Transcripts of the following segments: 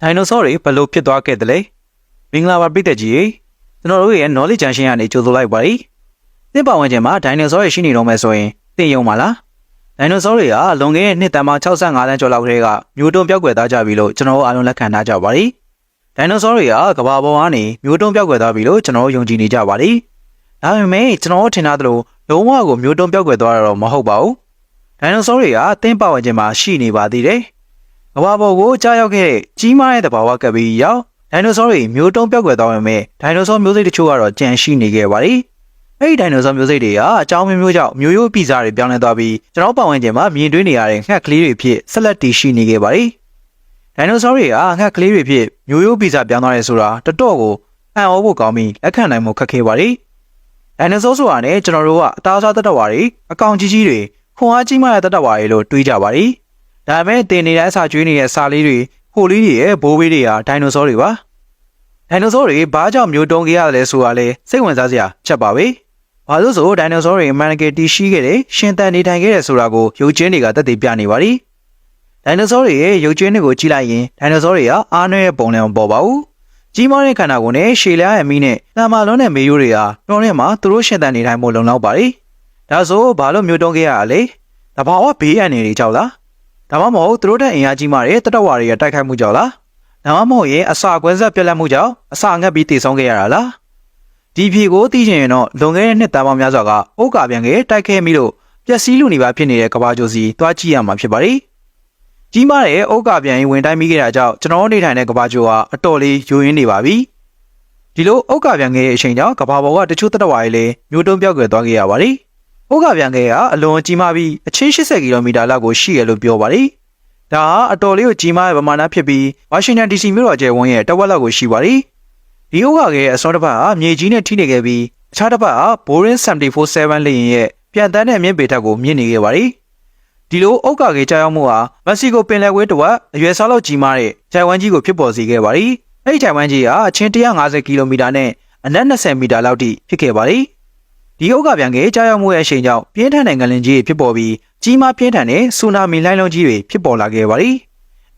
ဒိုင်နိုဆောတွေဘလို့ဖြစ်သွားခဲ့တယ်လဲမင်္ဂလာပါပြည်သက်ကြီးရေကျွန်တော်တို့ရဲ့ knowledge junction ကနေကြိုဆိုလိုက်ပါရီသင်ပါဝင်ခြင်းမှာဒိုင်နိုဆောတွေရှိနေတော့မယ်ဆိုရင်သင်ယုံပါလားဒိုင်နိုဆောတွေကလွန်ခဲ့တဲ့နှစ်တန်ပေါင်း65လမ်းကျော်လောက်တည်းကမျိုးတုံးပြောက်ကွယ်သားကြပြီလို့ကျွန်တော်တို့အားလုံးလက်ခံထားကြပါရီဒိုင်နိုဆောတွေကကဘာပေါ်ကနေမျိုးတုံးပြောက်ကွယ်သွားပြီလို့ကျွန်တော်တို့ယုံကြည်နေကြပါရီဒါပေမဲ့ကျွန်တော်တို့ထင်ထားသလိုလုံးဝကိုမျိုးတုံးပြောက်ကွယ်သွားတာတော့မဟုတ်ပါဘူးဒိုင်နိုဆောတွေကသင်ပါဝင်ခြင်းမှာရှိနေပါသေးတယ် ကမ္ဘာပေါ်ကိုကြားရောက်ခဲ့တဲ့ကြီးမားတဲ့သဘာဝကပ်ဘေးရောက်ဒိုင်နိုဆောတွေမျိုးတုံးပြောက်ကွယ်သွားပေမဲ့ဒိုင်နိုဆောမျိုးစိတ်တချို့ကတော့ကျန်ရှိနေခဲ့ပါသေးတယ်။အဲဒီဒိုင်နိုဆောမျိုးစိတ်တွေဟာအကြောင်းမျိုးမျိုးကြောင့်မျိုးရိုးပိစားတွေပြောင်းလဲသွားပြီးကျွန်တော်ပတ်ဝန်းကျင်မှာမြင်တွေ့နေရတဲ့ငှက်ကလေးတွေဖြစ်ဆက်လက်တည်ရှိနေခဲ့ပါသေးတယ်။ဒိုင်နိုဆောတွေဟာငှက်ကလေးတွေဖြစ်မျိုးရိုးပိစားပြောင်းသွားတယ်ဆိုတာတတော့ကိုအံ့ဩဖို့ကောင်းပြီးလက်ခံနိုင်မှုခက်ခဲပါသေးတယ်။ဒိုင်နိုဆောဆိုတာနဲ့ကျွန်တော်တို့ကအသားစားတတဝါတွေအကောင်ကြီးကြီးတွေခွန်အားကြီးမားတဲ့တတဝါတွေလို့တွေးကြပါသေးတယ်။ ဒါပေမဲ့တင်နေတဲ့အစာကျွေးနေတဲ့စာလေးတွေဟိုလေးတွေရဲ့ဘိုးဘေးတွေဟာဒိုင်နိုဆောတွေပါဒိုင်နိုဆောတွေဘာကြောင့်မျိုးတုံးခဲ့ရလဲဆိုတာလဲစိတ်ဝင်စားစရာချက်ပါပဲ။ဘာလို့ဆိုဒိုင်နိုဆောတွေအမှန်တကယ်တည်ရှိခဲ့တယ်ရှင်သန်နေထိုင်ခဲ့တယ်ဆိုတာကိုရုပ်ချင်းတွေကသက်သေပြနေပါ යි ။ဒိုင်နိုဆောတွေရဲ့ရုပ်ချင်းတွေကိုကြည့်လိုက်ရင်ဒိုင်နိုဆောတွေကအားနည်းတဲ့ပုံလည်းမပေါ်ပါဘူး။ကြီးမားတဲ့ခန္ဓာကိုယ်နဲ့ရှည်လျားရဲ့မီးနဲ့တံမာလုံးတဲ့မေးရိုးတွေဟာတွန်းထဲမှာသူတို့ရှင်သန်နေထိုင်မှုလုံလောက်ပါ යි ။ဒါဆိုဘာလို့မျိုးတုံးခဲ့ရတာလဲ။တဘာဝဘေးအန္တရာယ်တွေကြောက်လား။ ဒါမှမဟုတ်သူတို့တဲ့အင်အားကြီးမားတဲ့တတဝါတွေရဲ့တိုက်ခိုက်မှုကြောက်လား။ဒါမှမဟုတ်ရင်အစာကွဲဆက်ပြက်လက်မှုကြောင့်အစာငတ်ပြီးတည်ဆုံးခဲ့ရတာလား။ဒီဖြေကိုသိချင်ရင်တော့လွန်ခဲ့တဲ့နှစ်တန်းပေါင်းများစွာကအိုးကာပြန်ကတိုက်ခဲမိလို့ပျက်စီးလူနေပါဖြစ်နေတဲ့ကဘာကျိုစီတွားကြည့်ရမှာဖြစ်ပါ යි ။ကြီးမားတဲ့အိုးကာပြန်ရင်ဝင်တိုင်းမိခဲ့တာကြောင့်ကျွန်တော်တို့နေထိုင်တဲ့ကဘာကျိုဟာအတော်လေးယိုယွင်းနေပါပြီ။ဒီလိုအိုးကာပြန်ခဲ့ရဲ့အချိန်ကြောင့်ကဘာပေါ်ကတချို့တတဝါတွေလည်းမျိုးတုံးပြောက်ကွယ်သွားခဲ့ရပါ යි ။ ။ဖိုးကပြန်ခဲကအလွန်ကြီးမားပြီးအချင်း80ကီလိုမီတာလောက်ကိုရှိရလို့ပြောပါတယ်။ဒါဟာအတော်လေးကိုကြီးမားတဲ့ပမာဏဖြစ်ပြီးဝါရှင်တန် DC မြို့တော်ကျယ်ဝန်းရဲ့တဝက်လောက်ကိုရှိပါတယ်။ဒီဥက္ကခဲအစောတစ်ပတ်ကမြေကြီးနဲ့ထိနေခဲ့ပြီးအခြားတစ်ပတ်က Boring 747လေယာဉ်ရဲ့ပြန်တန်းတဲ့မြင့်ပေထက်ကိုမြင့်နေခဲ့ပါတယ်။ဒီလိုဥက္ကခဲကြာရောက်မှုဟာမက္ဆီကိုပင်လယ်ကွေးတစ်ဝက်အရွယ်စားလောက်ကြီးမားတဲ့ဂျိုင်ဝမ်ကြီးကိုဖြစ်ပေါ်စေခဲ့ပါတယ်။အဲ့ဒီဂျိုင်ဝမ်ကြီးဟာအချင်း150ကီလိုမီတာနဲ့အနက်20မီတာလောက်ထိဖြစ်ခဲ့ပါတယ်။ ဒီဥက္ကပြန်ကကြာရောက်မှုရဲ့အရှိန်ကြောင့်ပြင်းထန်တဲ့ငလင်ကြီးတွေဖြစ်ပေါ်ပြီးကြီးမားပြင်းထန်တဲ့ဆူနာမီလှိုင်းလုံးကြီးတွေဖြစ်ပေါ်လာခဲ့ပါ යි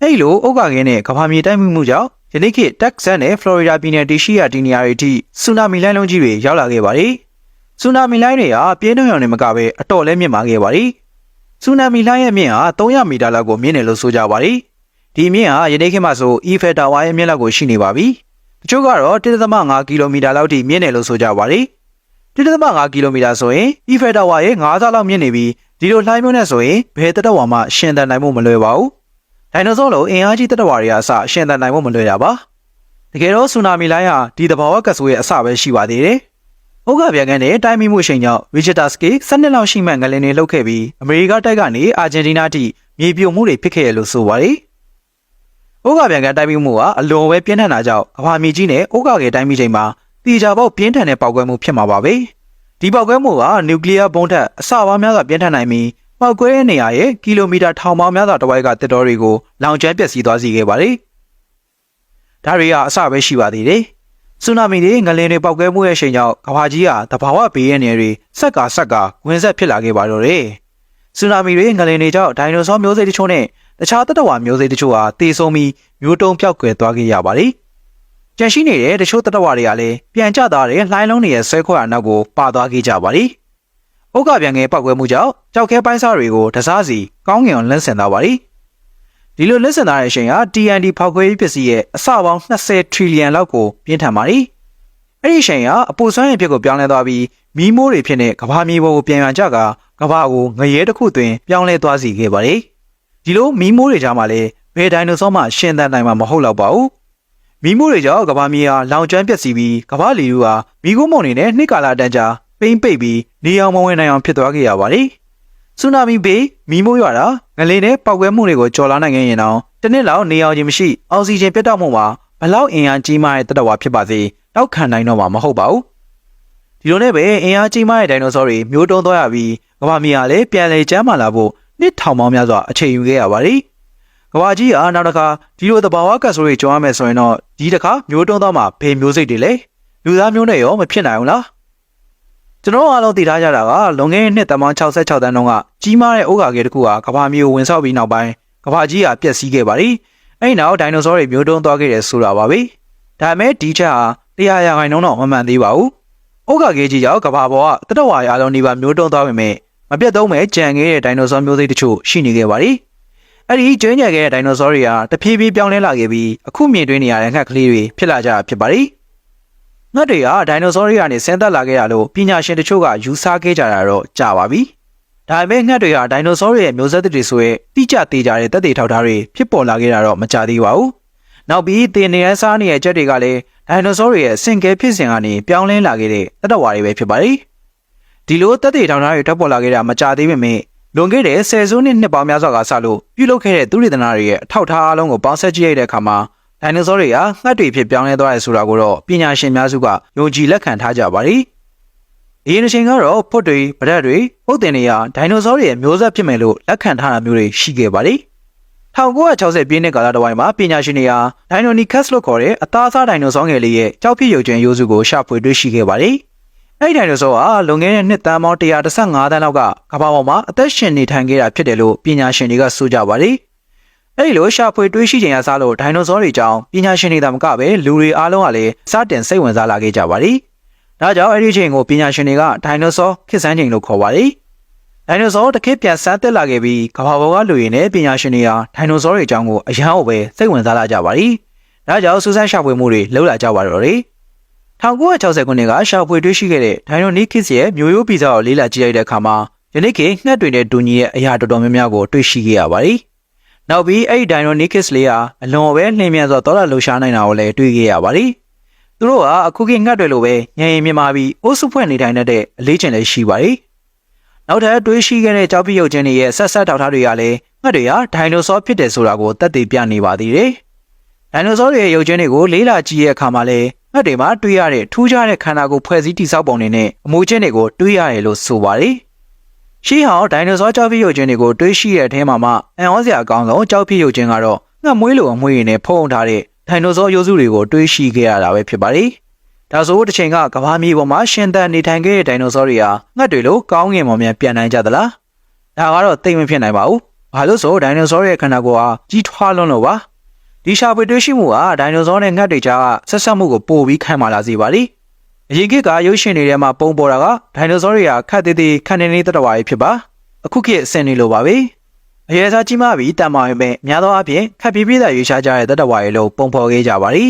အဲ့ဒီလိုဥက္ကကင်းနဲ့ကမ္ဘာမြေတိုက်မှုမှုကြောင့်ယနေ့ခေတ်တက်ဆန်နဲ့ဖလော်ရီဒါပြည်နယ်တရှိရာဒီနေရာတွေအထိဆူနာမီလိုင်းလုံးကြီးတွေရောက်လာခဲ့ပါတယ်။ဆူနာမီလိုင်းတွေဟာပြင်းထန်ရုံနဲ့မကဘဲအတော်လဲမြင့်မာခဲ့ပါတယ်။ဆူနာမီလိုင်းရဲ့မြင့်ဟာ300မီတာလောက်ကိုမြင့်တယ်လို့ဆိုကြပါတယ်။ဒီမြင့်ဟာယနေ့ခေတ်မှာဆိုအီဖယ်တာဝါရဲ့မြင့်လောက်ကိုရှိနေပါပြီ။တချို့ကတော့1.5ကီလိုမီတာလောက်ထိမြင့်တယ်လို့ဆိုကြပါတယ်။ 1.5ကီလိုမီတာဆိုရင်အီဖယ်တာဝါရဲ့9ဆလောက်မြင့်နေပြီးဒီလိုလှိုင်းမျိုးနဲ့ဆိုရင်ဘယ်တက်ဝါမှရှင်သန်နိုင်မှုမလွယ်ပါဘူး။ဒိုင်နိုဆောလိုအင်အားကြီးတက်တဝါတွေကအစရှင်သန်နိုင်ဖို့မလွယ်တာပါတကယ်တော့ဆူနာမီလိုင်းဟာဒီသဘာဝကတ်ဆိုးရဲ့အစပဲရှိပါသေးတယ်ဥက္ကပြန်ကန်တဲ့တိုင်းမိမှုအချိန်ကြောင့်ရီချတာစကီ7နှစ်လောက်ရှိမှငလင်တွေလှုပ်ခဲ့ပြီးအမေရိကတိုက်ကနေအာဂျင်တီးနားထိမြေပြိုမှုတွေဖြစ်ခဲ့ရလို့ဆိုပါတယ်ဥက္ကပြန်ကန်တိုင်းမိမှုကအလွန်ပဲပြင်းထန်တာကြောင့်အဘာမြေကြီးနဲ့ဥက္ကကေတိုင်းမိချိန်မှာ တီချာပေါက်ပြင်းထန်တဲ့ပောက်ကွဲမှုဖြစ်မှာပါပဲဒီပောက်ကွဲမှုကနျူကလ িয়ার ဘုံးထက်အစပါးများစွာပြင်းထန်နိုင်ပြီးပောက်ကွဲတဲ့နေရာရဲ့ကီလိုမီတာထောင်ပေါင်းများစွာတစ်ဝိုက်ကတစ်တော်တွေကိုလောင်ကျွမ်းပျက်စီးသွားစေခဲ့ပါတယ်။ဒါတွေကအစပဲရှိပါသေးတယ်။ဆူနာမီတွေငလင်တွေပောက်ကွဲမှုရဲ့အချိန်ကြောင့်ကမ္ဘာကြီးဟာတဘာဝဘေးရဲ့နေတွေဆက်ကဆက်ကဝင်ဆက်ဖြစ်လာခဲ့ပါတော့တယ်။ဆူနာမီတွေငလင်တွေကြောင့်ဒိုင်နိုဆောမျိုးစိတ်တချို့နဲ့တခြားတတဝါမျိုးစိတ်တချို့ဟာတေဆုံးပြီးမျိုးတုံးပြောက်ကွယ်သွားခဲ့ရပါတယ်။ ကြန့်ရှိနေတဲ့တချို့တတဝါတွေကလည်းပြန်ကျသွားတဲ့လှိုင်းလုံးတွေရဲ့ဆွဲခွာနောက်ကိုပါသွားခဲ့ကြပါတယ်။ဥက္ကပြန်ငယ်ပောက်ကွဲမှုကြောင့်ကြောက်ခဲပိုင်းစားတွေကိုတစားစီကောင်းငင်အောင်လန့်ဆင်သွားပါတယ်။ဒီလိုလန့်ဆင်သွားတဲ့အချိန်ဟာ TNT ဖောက်ခွဲရေးပစ္စည်းရဲ့အစပေါင်း20 trillion လောက်ကိုပြင်းထန်ပါတယ်။အဲ့ဒီအချိန်ကအပူစွမ်းရဲ့ဖြစ်ကိုပြောင်းလဲသွားပြီးမီးမိုးတွေဖြစ်တဲ့ကဘာမြေပေါ်ကိုပြန်ရန်ကြကကဘာကိုငရဲတစ်ခုတွင်ပြောင်းလဲသွားစီခဲ့ပါတယ်။ဒီလိုမီးမိုးတွေကြားမှာလည်းဘယ်ဒိုင်နိုဆောမှရှင်သန်နိုင်မှာမဟုတ်တော့ပါဘူး။ မီးမိုးတွေကြောင့်ကဘာမြေဟာလောင်ကျွမ်းပျက်စီးပြီးကဘာလီယူဟာမီးခိုးမုန်တွေနဲ့နှစ်ကာလတန်းကြာပိမ့်ပိတ်ပြီးနေအောင်မဝင်နိုင်အောင်ဖြစ်သွားခဲ့ရပါတယ်။ဆူနာမီဘေးမီးမိုးရွာတာငလင်းနဲ့ပောက်ကွဲမှုတွေကိုကြော်လာနိုင်ခဲ့ရင်တော့တစ်နှစ်လောက်နေအောင်ခြင်းမရှိအောက်ဆီဂျင်ပြတ်တောက်မှုမှာဘလောက်အင်အားကြီးမားတဲ့တတဝါဖြစ်ပါစေတောက်ခံနိုင်တော့မှာမဟုတ်ပါဘူး။ဒီလိုနဲ့ပဲအင်အားကြီးမားတဲ့ဒိုင်နိုဆောတွေမျိုးတုံးသွားရပြီးကဘာမြေဟာလည်းပြန်လေကျမ်းမာလာဖို့နှစ်ထောင်ပေါင်းများစွာအချိန်ယူခဲ့ရပါတယ်။ ကဘာကြီးဟာနောက်တစ်ခါဒီလိုတဘာဝကတ်ဆိုးတွေကြောင်းရမယ်ဆိုရင်တော့ဒီတစ်ခါမျိုးတုံးသွားမှာဘယ်မျိုးစိတ်တွေလဲလူသားမျိုးနဲ့ရောမဖြစ်နိုင်ဘူးလား။ကျွန်တော်အားလုံးသိထားကြတာကလွန်ခဲ့တဲ့နှစ်တမန်66တန်းတုန်းကကြီးမားတဲ့အိုးကာကဲတစ်ခုဟာကဘာမြေကိုဝင်ဆောက်ပြီးနောက်ပိုင်းကဘာကြီးဟာပျက်စီးခဲ့ပါတယ်။အဲ့ဒီနောက်ဒိုင်နိုဆောတွေမျိုးတုံးသွားခဲ့တယ်ဆိုတာပါပဲဒါပေမဲ့ဒီချက်ဟာတရားရာခိုင်နှုန်းတော့မမှန်သေးပါဘူးဥက္ကကေကြီးရောကဘာပေါ်ကတတဝါရအလုံးဒီပါမျိုးတုံးသွားပေမဲ့မပြတ်သုံးမဲ့ကြံခဲ့တဲ့ဒိုင်နိုဆောမျိုးစိတ်တချို့ရှိနေခဲ့ပါသည် အဲ့ဒီကျွင်းညက်ခဲ့တဲ့ဒိုင်နိုဆောတွေကတဖြည်းဖြည်းပြောင်းလဲလာခဲ့ပြီးအခုမြင်တွေ့နေရတဲ့ငှက်ကလေးတွေဖြစ်လာကြတာဖြစ်ပါသည်ငှက်တွေကဒိုင်နိုဆောတွေကနေဆင်းသက်လာခဲ့ရလို့ပညာရှင်တချို့ကယူဆခဲ့ကြတာတော့ကြာပါပြီဒါပေမဲ့ငှက်တွေကဒိုင်နိုဆောတွေရဲ့မျိုးဆက်တွေဆိုရဲတိကျသေးကြတဲ့တက်သေးထောက်ထားတွေဖြစ်ပေါ်လာခဲ့တာတော့မကြသေးပါဘူးနောက်ပြီးတင်နေရစားနေတဲ့ချက်တွေကလည်းဒိုင်နိုဆောတွေရဲ့စင်ကဲဖြစ်စဉ်ကနေပြောင်းလဲလာခဲ့တဲ့တတဝါတွေပဲဖြစ်ပါသည်ဒီလိုတက်သေးထောက်ထားတွေထွက်ပေါ်လာခဲ့တာမကြသေးပေမဲ့ လွန်ခဲ့တဲ့ဆယ်စုနှစ်နှစ်ပေါင်းများစွာကစလို့ပြုလုပ်ခဲ့တဲ့သူရိသနာတွေရဲ့အထောက်အထားအလုံးကိုပေါင်းဆက်ကြည့်ရတဲ့အခါမှာဒိုင်နိုဆောတွေကငှက်တွေဖြစ်ပြောင်းလဲသွားတယ်ဆိုတာကိုတော့ပညာရှင်များစုကယုံကြည်လက်ခံထားကြပါသည်အရင်အချိန်ကတော့ဖွတ်တွေဗရက်တွေပုတ်တင်တွေကဒိုင်နိုဆောတွေရဲ့မျိုးဆက်ဖြစ်မယ်လို့လက်ခံထားတာမျိုးတွေရှိခဲ့ပါသည်1960ပြည့်နှစ်ကာလတစ်ဝိုင်းမှာပညာရှင်တွေကဒိုင်နိုနီကတ်လို့ခေါ်တဲ့အသားစားဒိုင်နိုဆောငယ်လေးရဲ့ကြောက်ဖြစ်ရုပ်ချင်းရိုးစုကိုရှာဖွေတွေ့ရှိခဲ့ပါတယ်။ အဲ့ဒီဒိုင်နိုဆောဟာလွန်ခဲ့တဲ့နှစ်သန်းပေါင်း135တန်းလောက်ကကမ္ဘာပေါ်မှာအသက်ရှင်နေထိုင်ခဲ့တာဖြစ်တယ်လို့ပညာရှင်တွေကဆိုကြပါတယ်။အဲ့ဒီလိုရှာဖွေတွေ့ရှိချိန်ရစားလို့ဒိုင်နိုဆောတွေကြောင့်ပညာရှင်တွေသာမကပဲလူတွေအားလုံးကလည်းစတင်စိတ်ဝင်စားလာခဲ့ကြပါတယ်။ဒါကြောင့်အဲ့ဒီချိန်ကိုပညာရှင်တွေကဒိုင်နိုဆောခေတ်ဆန်းချိန်လို့ခေါ်ပါတယ်။ဒိုင်နိုဆောတစ်ခေတ်ပြန်ဆန်းသက်လာခဲ့ပြီးကမ္ဘာပေါ်ကလူရင်းနဲ့ပညာရှင်တွေဟာဒိုင်နိုဆောတွေအကြောင်းကိုအရန်ဟုတ်ပဲစိတ်ဝင်စားလာကြပါသည်။ဒါကြောင့်စူးစမ်းရှာဖွေမှုတွေလှုပ်လာကြပါတော့တယ်။ 1960ခုနှစ်ကရှာဖွေတွေ့ရှိခဲ့တဲ့ဒိုင်နိုနီကစ်ရဲ့မျိုးရိုးဗီဇကိုလေးလာကြည့်လိုက်တဲ့အခါမှာယနေ့ခေတ်ငှက်တွေနဲ့တူညီရဲ့အရာတော်တော်များများကိုတွေ့ရှိခဲ့ရပါတယ်။နောက်ပြီးအဲ့ဒီဒိုင်နိုနီကစ်လေးဟာအလွန်ပဲနှင်းမြန်စွာတော်လာလှူရှားနိုင်တာကိုလည်းတွေ့ခဲ့ရပါတယ်။သူတို့ကအခုခေတ်ငှက်တွေလိုပဲညင်ရင်မြင်မာပြီးအိုးစုဖွဲ့နေထိုင်တဲ့အလေးကျင်လည်းရှိပါတယ်။နောက်ထပ်တွေးရှိခဲ့တဲ့ကြောက်ပြရုပ်ချင်းတွေရဲ့ဆက်ဆက်ထောက်ထားတွေကလည်းငှက်တွေဟာဒိုင်နိုဆောဖြစ်တယ်ဆိုတာကိုသက်သေပြနေပါသေးတယ်။ဒိုင်နိုဆောတွေရဲ့ရုပ်ချင်းတွေကိုလေးလာကြည့်ရဲ့အခါမှာလည်း ငှက်တွေမှာတွေးရတဲ့ထူးခြားတဲ့ခန္ဓာကိုယ်ဖွဲ့စည်းတည်ဆောက်ပုံတွေနဲ့အမူအချင်းတွေကိုတွေးရတယ်လို့ဆိုပါတယ်။ရှီဟောင်းဒိုင်နိုဆောကြောက်ပြရုပ်ချင်းတွေကိုတွေးရှိတဲ့အထဲမှာမှအံ့ဩစရာအကောင်းဆုံးကြောက်ပြရုပ်ချင်းကတော့ငှက်မွေးလိုအမွေးရည်နဲ့ဖုံးထားတဲ့ဒိုင်နိုဆောရုပ်စုတွေကိုတွေးရှိခဲ့ရတာပဲဖြစ်ပါတယ်။ဒါဆိုတစ်ချိန်ကကဘာမြေပေါ်မှာရှင်သန်နေထိုင်ခဲ့တဲ့ဒိုင်နိုဆောတွေဟာငှက်တွေလိုကောင်းကင်ပေါ်မြန်ပြန်နိုင်ကြသလားဒါကတော့သိမဖြစ်နိုင်ပါဘူးဘာလို့ဆိုဒိုင်နိုဆောရဲ့ခန္ဓာကိုယ်ဟာကြီးထွားလွန်းလို့ပါ ဒီရှာဖွေတွေ့ရှိမှုဟာဒိုင်နိုဆောနဲ့ငှက်တွေကြားကဆက်ဆက်မှုကိုပိုပြီးခိုင်မာလာစေပါလိအရင်ခေတ်ကရုပ်ရှင်တွေထဲမှာပုံပေါ်တာကဒိုင်နိုဆောတွေကခတ်သေးသေးခန့်နေနေတတဝါတွေဖြစ်ပါအခုခေတ်အဆင်နေလိုပါပဲအရဲစားကြီးမပြီးတန်မာရင်ပဲများသောအားဖြင့်ခတ်ပြပြတာရွေးရှားကြတဲ့တတဝါတွေလို့ပုံဖော်ခဲ့ကြပါလိ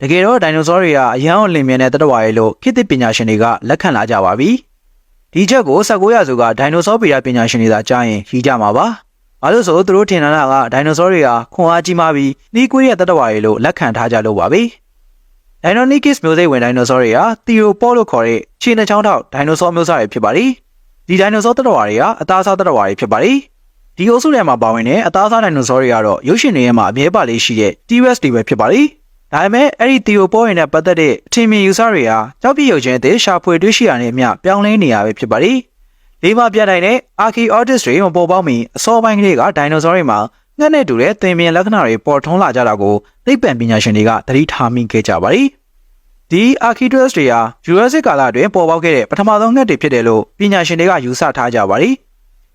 တကယ်တော့ဒိုင်နိုဆောတွေကအရန်အောင်လင်မြန်တဲ့တတဝါရဲ့လို့ခေတ်သစ်ပညာရှင်တွေကလက်ခံလာကြပါပြီ။ဒီချက်ကို19ရာစုကဒိုင်နိုဆောဗီဒပညာရှင်တွေသာကြားရင်ဟီးကြမှာပါ။ ဘာလို့ဆိုသူတို့ထင်တာကဒိုင်နိုဆောတွေကခွန်အားကြီးမှပြီးနှီးကွေးရဲ့တတဝါရဲ့လို့လက်ခံထားကြလို့ပါပဲ။ဒိုင်နိုနီကစ်မျိုးစိတ်ဝင်ဒိုင်နိုဆောတွေကတီယိုပေါ်လို့ခေါ်တဲ့ခြေနှချောင်းထောက်ဒိုင်နိုဆောမျိုးစားတွေဖြစ်ပါလိ။ဒီဒိုင်နိုဆောတတဝါတွေကအသားစားတတဝါတွေဖြစ်ပါလိ။ဒီအုပ်စုထဲမှာပါဝင်တဲ့အသားစားဒိုင်နိုဆောတွေကတော့ရုပ်ရှင်တွေထဲမှာအမြဲပါလေးရှိတဲ့ T-Rex တွေပဲဖြစ်ပါလိ။ဒါပေမဲ့အဲ့ဒီတီယိုပေါ်ရင်နဲ့ပတ်သက်တဲ့အထင်မြင်ယူဆတွေဟာကြောက်ပြရုပ်ချင်းအသေးရှာဖွေတွေ့ရှိရတဲ့အမျှပြောင်းလဲနေရပဲဖြစ်ပါလိ လေးမပြတိုင်းတဲ့ archaeologist တွေမပေါ်ပေါက်မီအစောပိုင်းကလေးကဒိုင်နိုဆောတွေမှာငှက်နဲ့တူတဲ့သင်မြင်လက္ခဏာတွေပေါ်ထွန်းလာကြတာကိုသိပ္ပံပညာရှင်တွေကသတိထားမိခဲ့ကြပါလိဒီ archaeologist တွေဟာ Jurassic ကာလအတွင်းပေါ်ပေါက်ခဲ့တဲ့ပထမဆုံးငှက်တွေဖြစ်တယ်လို့ပညာရှင်တွေကယူဆထားကြပါလိ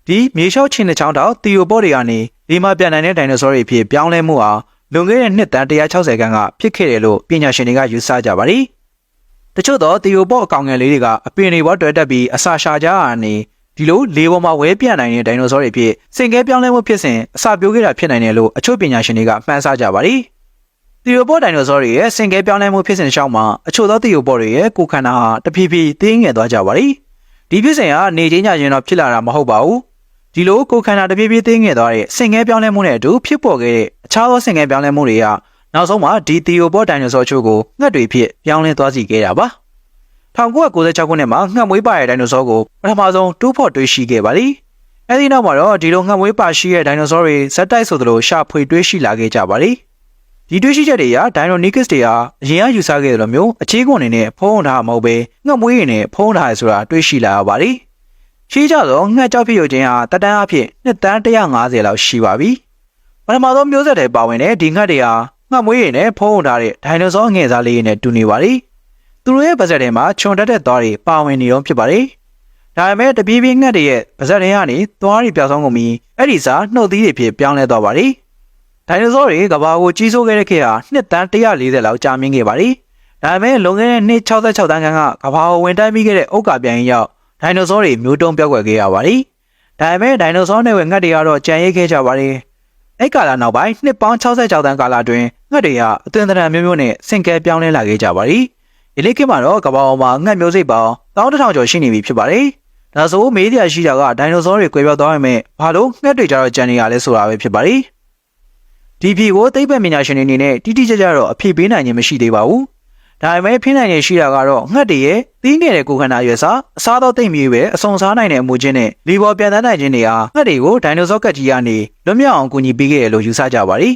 ဒီမြေလျှောက်ချင်းတဲ့ချောင်းတောင်တီယိုပေါ်တွေကနေလေးမပြနိုင်တဲ့ဒိုင်နိုဆောတွေဖြစ်ပြောင်းလဲမှုဟာလွန်ခဲ့တဲ့နှစ်တန်း160ခန်းကဖြစ်ခဲ့တယ်လို့ပညာရှင်တွေကယူဆကြပါတယ်။တချို့တော့တီယိုဘော့အကောင်ငယ်လေးတွေကအပင်တွေပေါ်တွေ့တက်ပြီးအစာရှာကြရနေ ဒီလိုလေပေါ်မှာဝဲပြန့်နိုင်တဲ့ဒိုင်နိုဆောတွေဖြစ်စင်ကဲပြောင်းလဲမှုဖြစ်စဉ်အစာပြိုးခဲ့တာဖြစ်နိုင်တယ်လို့အချို့ပညာရှင်တွေကမှန်းဆကြပါတယ်။တီယိုဘော့ဒိုင်နိုဆောတွေရဲ့စင်ကဲပြောင်းလဲမှုဖြစ်စဉ်ရှောင်းမှာအချို့သောတီယိုဘော့တွေရဲ့ကိုယ်ခန္ဓာဟာတဖြည်းဖြည်းသေးငယ်သွားကြပါတယ်။ဒီဖြစ်စဉ်ကနေချင်းညချင်းတော့ဖြစ်လာတာမဟုတ်ပါဘူး။ဒီလိုကိုယ်ခန္ဓာတပြေးပြေးသေးငယ်သွားတဲ့ဆင်ငယ်ပြောင်းလဲမှုနဲ့အတူဖြစ်ပေါ်ခဲ့တဲ့အခြားသောဆင်ငယ်ပြောင်းလဲမှုတွေကနောက်ဆုံးမှာဒီသီယိုဘော့ဒိုင်နိုဆောချိုကိုငှက်တွေဖြစ်ပြောင်းလဲသွားစီခဲ့တာပါ 1996ခုနှစ်မှာငှက်မွေးပါတဲ့ဒိုင်နိုဆောကိုပထမဆုံးတူးဖော်တွေ့ရှိခဲ့ပါသည်အဲဒီနောက်မှာတော့ဒီလိုငှက်မွေးပါရှိတဲ့ဒိုင်နိုဆောတွေဇက်တိုက်ဆိုသလိုရှာဖွေတွေ့ရှိလာခဲ့ကြပါသည်ဒီတွေ့ရှိချက်တွေကဒိုင်နိုနီကစ်တွေဟာအရင်ကယူဆခဲ့တယ်လို့မျိုးအခြေခွန်အနေနဲ့ဖုံးထားမှာမဟုတ်ပဲငှက်မွေးရည်နဲ့ဖုံးထားရဆိုတာတွေ့ရှိလာရပါသည်ရှိကြသောငှက်ကြောက်ဖြစ်ရုပ်ချင်းဟာတတန်းအဖြစ်နှစ်တန်း150လောက်ရှိပါပြီ။ပထမဆုံးမျိုးဆက်တွေပါဝင်တဲ့ဒီငှက်တွေဟာငှက်မွေးရည်နဲ့ဖုံးုံထားတဲ့ဒိုင်နိုဆောငှက်စားလေးတွေနဲ့တူနေပါလိ။ သူတို့ရဲ့ပါဇက်ထဲမှာခြုံတက်တဲ့သွားတွေပါဝင်နေတော့ဖြစ်ပါလိ။ဒါပေမဲ့တပြေးပြေးငှက်တွေရဲ့ပါဇက်တွေကနေသွားတွေပြောင်းဆုံးကုန်ပြီးအဲ့ဒီစားနှုတ်သီးတွေဖြစ်ပြောင်းလဲသွားပါလိ။ဒဒိုင်နိုဆောတွေကဘာကိုကြီးစိုးခဲ့တဲ့ခေတ်ဟာနှစ်တန်း140လောက်ကြာမြင့်ခဲ့ပါသည်ဒါပေမဲ့လွန်ခဲ့တဲ့နှစ်66တန်းခန့်ကကဘာကိုဝင်တိုက်မိခဲ့တဲ့ဥက္ကာပြန်ရင်ရောက်ဒိုင်နိုဆောတွေမျိုးတုံးပြောက်ွယ်ခဲ့ရပါသည်ဒါပေမဲ့ဒိုင်နိုဆောနဲ့ဝငှက်တွေကတော့ကြံရိတ်ခဲ့ကြပါသည်အဲ့ကာလနောက်ပိုင်းနှစ်ပေါင်း66တန်းကာလအတွင်းငှက်တွေဟာအသွင်သဏ္ဍာန်မျိုးမျိုးနဲ့ဆင့်ကဲပြောင်းလဲလာခဲ့ကြပါသည် ဒီလေးခေတ်မှာတော့ကဘာပေါ်မှာငှက်မျိုးစိတ်ပေါင်း1100ကျော်ရှိနေပြီဖြစ်ပါတယ်ဒါဆိုမေးတရားရှိတာကဒိုင်နိုဆောတွေကွယ်ပြောက်သွားပေမဲ့ဘာလို့ငှက်တွေကြတော့ကြံနေရလဲဆိုတာပဲဖြစ်ပါတယ်ဒီဖြေကိုသိပ္ပံပညာရှင်တွေအနေနဲ့တိတိကျကျတော့အဖြေပေးနိုင်ခြင်းမရှိသေးပါဘူးဒါပေမဲ့ဖိနိုင်ခြင်းရှိတာကတော့ငှက်တွေရဲ့သီးငယ်တဲ့ကိုယ်ခန္ဓာရွယ်စာအစားသောသိမ့်မျိုးပဲအစုံစားနိုင်တဲ့အမူချင်းနဲ့လီဘော်ပြန်တန်းနိုင်ခြင်းတွေဟာငှက်တွေကိုဒိုင်နိုဆောကတ်ကြီးကနေလွတ်မြောက်အောင်ကူညီပေးခဲ့တယ်လို့ယူဆကြပါသည်